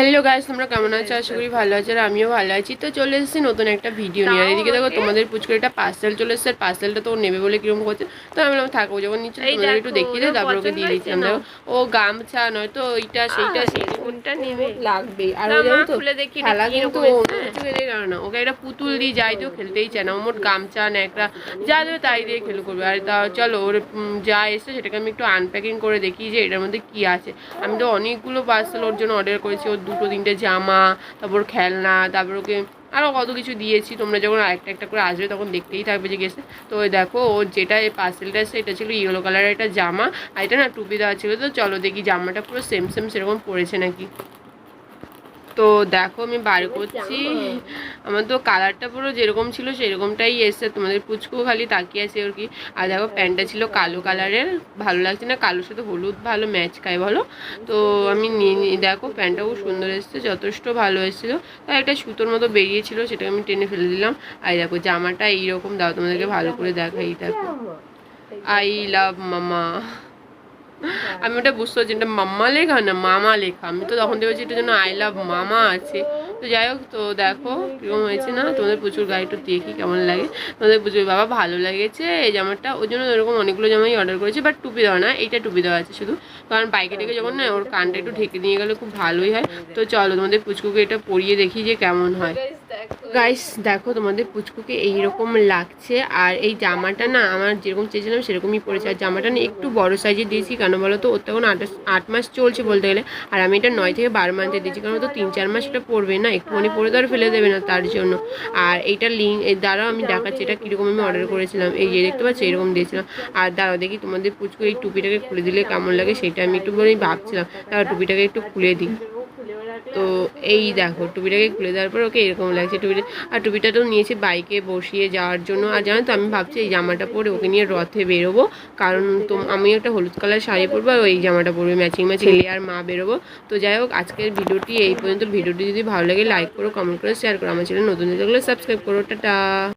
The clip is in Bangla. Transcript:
হ্যালো গাইস তোমরা কেমন আছো? আশা করি ভালো আছো আর আমিও ভালো আছি। তো চলে এসেছি নতুন একটা ভিডিও নিয়ে। আর এদিকে দেখো তোমাদের পুচকুর একটা পার্সেল চলে এসেছে। আর পার্সেলটা তো নেবে বলে কীরকম করছে? তো আমি বললাম থাকব যখন এই তোমাদের একটু দেখিয়ে দিই তারপর ওকে দিয়ে দিচ্ছিলাম। দেখো ও গামছা নয়তো এইটা সেইটা সেইটা। কোনটা নেবে? লাগবে। আর না, জানো তো খুলে কিন্তু না। ওকে একটা পুতুল দিয়ে যাই তো খেলতেই চায় না। ও মোট গামছা ন্যাকড়া যা দেবে তাই দিয়ে খেলে করবে। আর তা চলো ওর যা এসছে সেটাকে আমি একটু আনপ্যাকিং করে দেখি যে এটার মধ্যে কি আছে। আমি তো অনেকগুলো পার্সেল ওর জন্য অর্ডার করেছি। ওর দুটো, তিনটে জামা, তারপর খেলনা, তারপর ওকে আরও কত কিছু দিয়েছি। তোমরা যখন আরেকটা, একটা করে আসবে তখন দেখতেই থাকবে যে গেছে। তো দেখো, ও যেটা এই পার্সেলটা এসে এটা ছিল ইয়েলো কালারের একটা জামা, আর এটা না টুপি দেওয়া ছিল। তো চলো দেখি জামাটা পুরো সেম সেম সেরকম পড়েছে নাকি। তো দেখো আমি বার করছি। আমার তো কালারটা পুরো যেরকম ছিল সেরকমটাই এসছে। তোমাদের পুচকু খালি তাকিয়ে আছে ওর কি। আর দেখো প্যান্টটা ছিল কালো কালারের। ভালো লাগছে না? কালোর সাথে হলুদ ভালো ম্যাচ খায় বলো? তো আমি নিয়ে দেখো প্যান্টটা খুব সুন্দর এসছে, যথেষ্ট ভালো এসেছিল। তো একটা সুতোর মতো বেরিয়েছিল, সেটাকে আমি টেনে ফেলে দিলাম। আর দেখো জামাটা এইরকম দাও, তোমাদেরকে ভালো করে দেখাই, দেখো। আই লাভ মামা আমি ওটা বুঝতে পারছি এটা মাম্মা লেখা না মামা লেখা? আমি তো তখন দেখেছি এটার জন্য আই লাভ মামা আছে। তো যাই হোক, তো দেখো কীরকম হয়েছে না? তোমাদের প্রচুর গায়ে একটু দেখি কেমন লাগে। তোমাদের প্রচুর বাবা ভালো লেগেছে, এই জামাটা। ওই জন্য ওরকম অনেকগুলো জামাই অর্ডার করেছি বাট টুপি দেওয়া না, এইটা টুপি দেওয়া আছে শুধু। কারণ বাইকে থেকে যখন না, ওর কানটা একটু ঢেকে নিয়ে গেলে খুব ভালোই হয়। তো চলো তোমাদের পুচকুকে এটা পরিয়ে দেখি যে কেমন হয়। গাইস দেখো তোমাদের পুচকুকে এইরকম লাগছে, আর এই জামাটা না আমার যেরকম চেয়েছিলাম সেরকমই পড়েছে আর জামাটা না একটু বড় সাইজে দিয়েছি, কেন বলো তো? ওর তখন আট আট মাস চলছে বলতে গেলে। আর আমি এটা নয় থেকে বারো মাসে দিয়েছি কারণ তো? তিন, চার মাস এটা পড়বে না একটুখানি পরে তো আর ফেলে দেবে না তার জন্য। আর এইটা লিঙ্ক এর দ্বারাও আমি দেখাচ্ছি এটা কীরকম আমি অর্ডার করেছিলাম। এই যে দেখতে পাচ্ছি, এরকম দিয়েছিলাম। আর দাঁড়াও দেখি তোমাদের পুচকু এই টুপিটাকে খুলে দিলে কেমন লাগে, সেটা আমি একটু বলেই ভাবছিলাম। তার টুপিটাকে একটু খুলে দিই। তো এই দেখো টুপিটাকে খুলে দেওয়ার পর ওকে এরকম লাগছে। টুপিটা আর টুপিটা তো নিয়েছি বাইকে বসিয়ে যাওয়ার জন্য। আর জানো তো আমি ভাবছি এই জামাটা পরে ওকে নিয়ে রথে বেরোবো। কারণ তো আমি একটা হলুদ কালার শাড়ি পরবো আর ওই জামাটা পরবে ম্যাচিং ম্যাচিং ছেলে আর মা বেরোবো। তো যাই হোক আজকের ভিডিওটি এই পর্যন্ত। ভিডিওটি যদি ভালো লাগে লাইক করো কমেন্ট করো শেয়ার করো। আমার চ্যানেল নতুন থাকলে সাবস্ক্রাইব করো। টাটা।